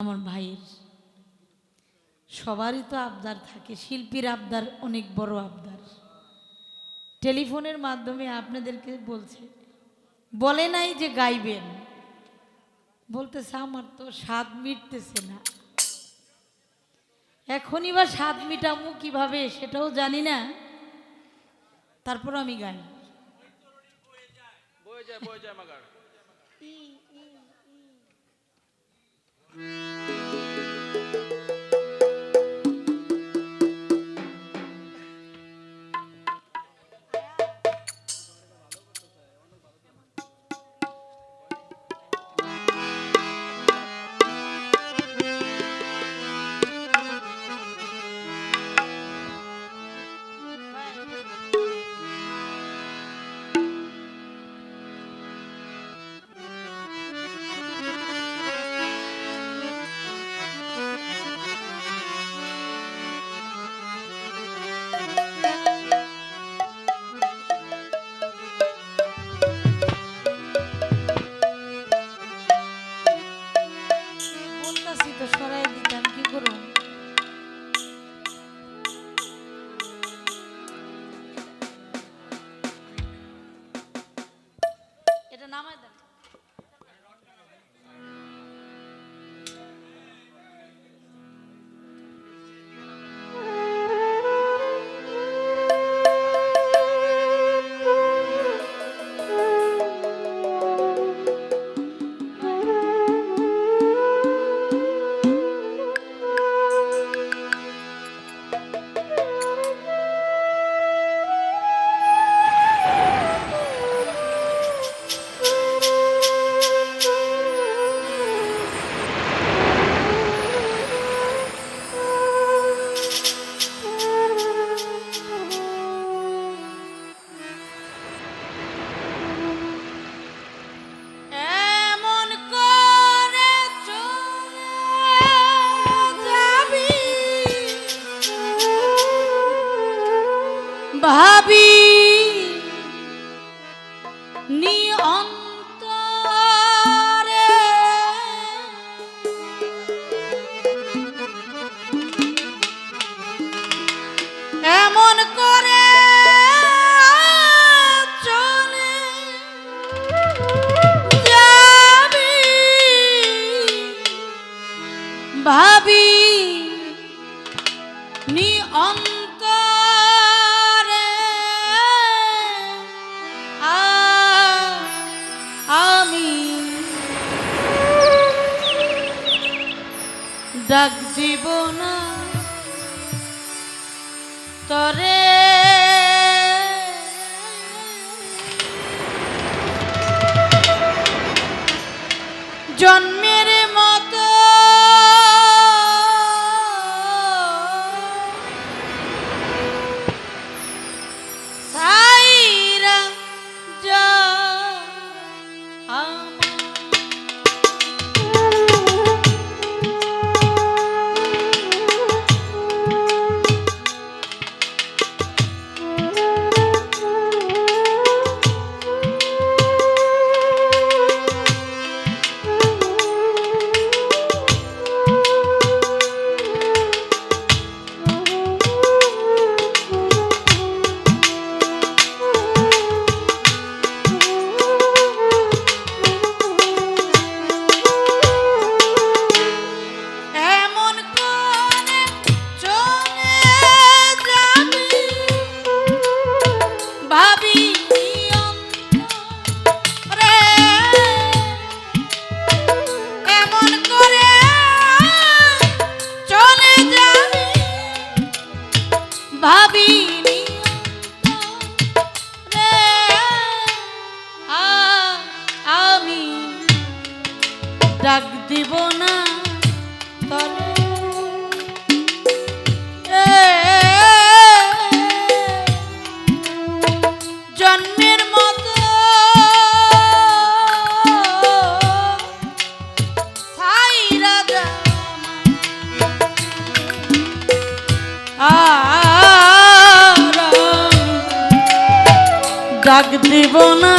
আমার ভাইয়ের সবারই তো আবদার থাকে শিল্পীর আবদার অনেক বড় আবদার টেলিফোনের মাধ্যমে আপনাদেরকে বলছে বলে নাই যে গাইবেন বলতেছে আমার তো স্বাদ মিটতেছে না এখনই বা স্বাদ মিটামু কীভাবে সেটাও জানি না তারপর আমি গাই বয়ে যায় বয়ে যায় Música নি অন্তরে আ- আমি ডাক দিব না তরে ডাক দিব না তরে। জন্মের মতো ডাক দিব না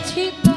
Thank you.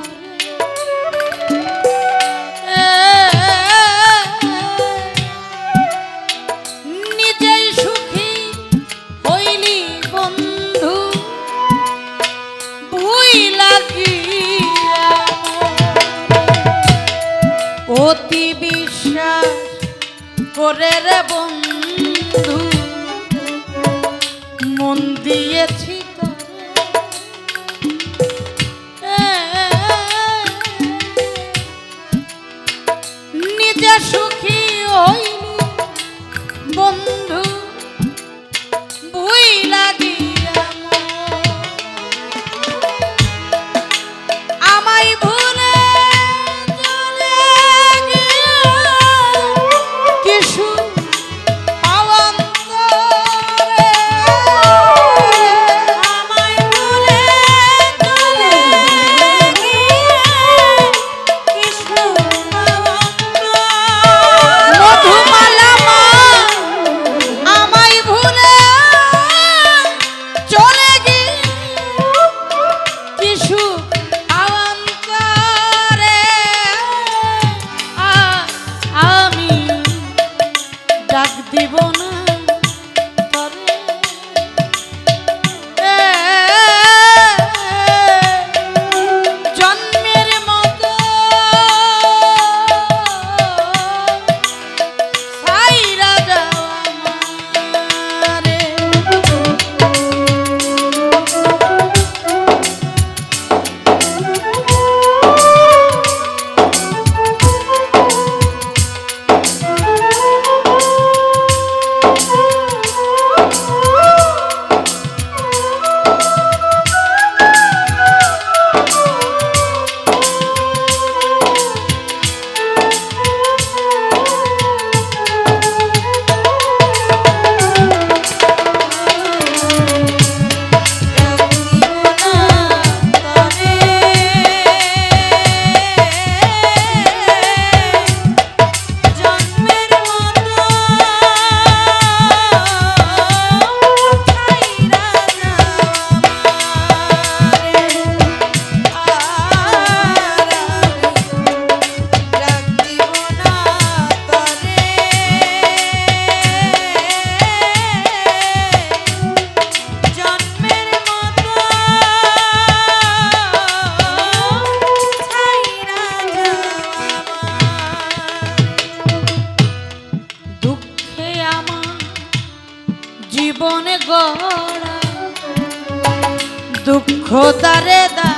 দুঃখ দারে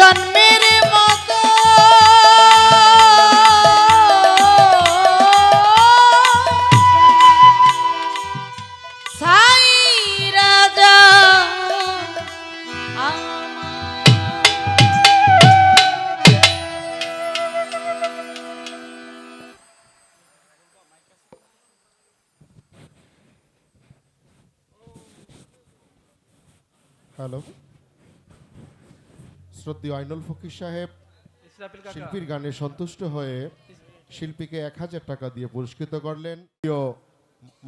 করে শ্রদ্ধেয় আইনুল ফকির সাহেব শিল্পীর গানে সন্তুষ্ট হয়ে শিল্পীকে এক হাজার টাকা দিয়ে পুরস্কৃত করলেন প্রিয়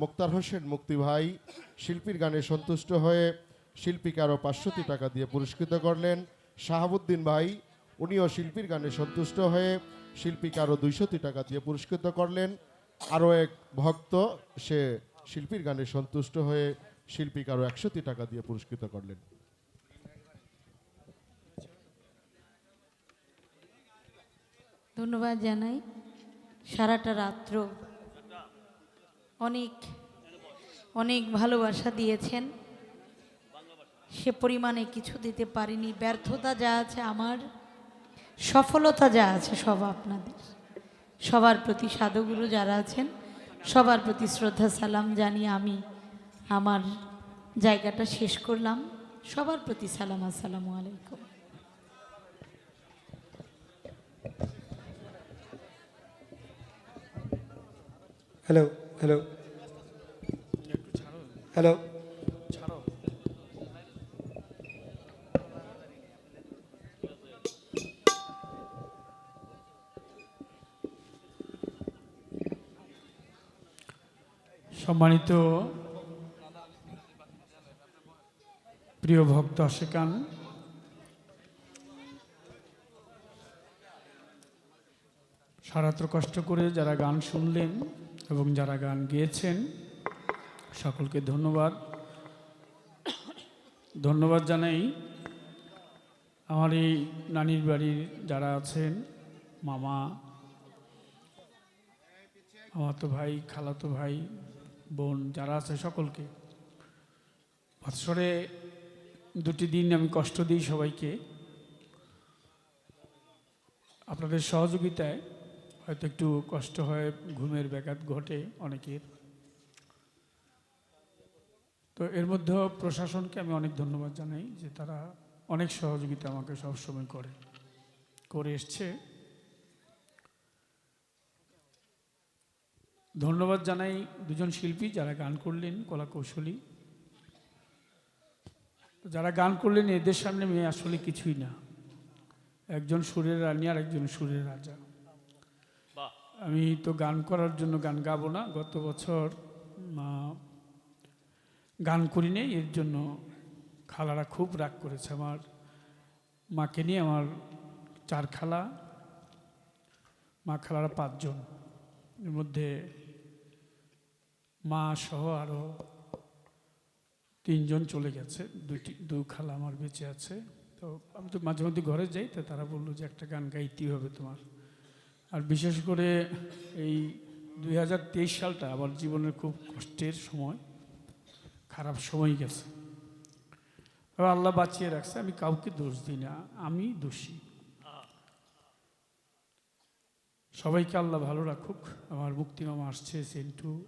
মুক্তার হোসেন মুক্তি ভাই শিল্পীর গানে সন্তুষ্ট হয়ে শিল্পীকে আরও পাঁচশোটি টাকা দিয়ে পুরস্কৃত করলেন শাহাবুদ্দিন ভাই উনিও শিল্পীর গানে সন্তুষ্ট হয়ে শিল্পীকে আরও দুইশোটি টাকা দিয়ে পুরস্কৃত করলেন। আরও এক ভক্ত সে শিল্পীর গানে সন্তুষ্ট হয়ে শিল্পীকে আরও একশোটি টাকা দিয়ে পুরস্কৃত করলেন। ধন্যবাদ জানাই। সারাটা রাত্র অনেক অনেক ভালোবাসা দিয়েছেন। সে পরিমাণে কিছু দিতে পারিনি। ব্যর্থতা যা আছে আমার, সফলতা যা আছে সব আপনাদের। সবার প্রতি সাধুগুরু যারা আছেন, সবার প্রতি শ্রদ্ধা, সালাম জানিয়ে আমি আমার জায়গাটা শেষ করলাম। সবার প্রতি সালাম, আসসালামু আলাইকুম। হ্যালো হ্যালো হ্যালো সম্মানিত প্রিয় ভক্ত আশেকান সারাত্র কষ্ট করে যারা গান শুনলেন এবং যারা গান গেয়েছেন, সকলকে ধন্যবাদ। ধন্যবাদ জানাই আমার এই নানির বাড়ির যারা আছেন, মামা আমার তো ভাই, খালাতো ভাই, বোন, যারা আছে সকলকে। বৎসরে দুটি দিন আমি কষ্ট দিই সবাইকে। আপনাদের সহযোগিতায় হয়তো একটু কষ্ট হয়, ঘুমের ব্যাঘাত ঘটে অনেকের। তো এর মধ্যেও প্রশাসনকে আমি অনেক ধন্যবাদ জানাই যে তারা অনেক সহযোগিতা আমাকে সবসময় করে করে এসছে। ধন্যবাদ জানাই দুজন শিল্পী যারা গান করলেন কলা কৌশলী যারা গান করলেন, এদের সামনে মেয়ে আসলে কিছুই না। একজন সুরের রানী আর একজন সুরের রাজা। আমি তো গান করার জন্য গান গাবো না, গত বছর গান করি নেই এর জন্য খালারা খুব রাগ করেছে আমার। মাকে নিয়ে আমার চার খালা, মা খালারা পাঁচজন। এর মধ্যে মা সহ আরও তিনজন চলে গেছে, দুইটি, দু খালা আমার বেঁচে আছে। তো আমি তো মাঝে মধ্যে ঘরে যাই, তো তারা বলল যে একটা গান গাইতেই হবে তোমার। আর বিশেষ করে এই দু হাজার তেইশ সালটা আমার জীবনের খুব কষ্টের সময়, খারাপ সময় গেছে। এবার আল্লাহ বাঁচিয়ে রাখছে, আমি কাউকে দোষ দিই না, আমি দোষী। সবাইকে আল্লাহ ভালো রাখুক, আমার মুক্তিমামা আসছে সেন্টু।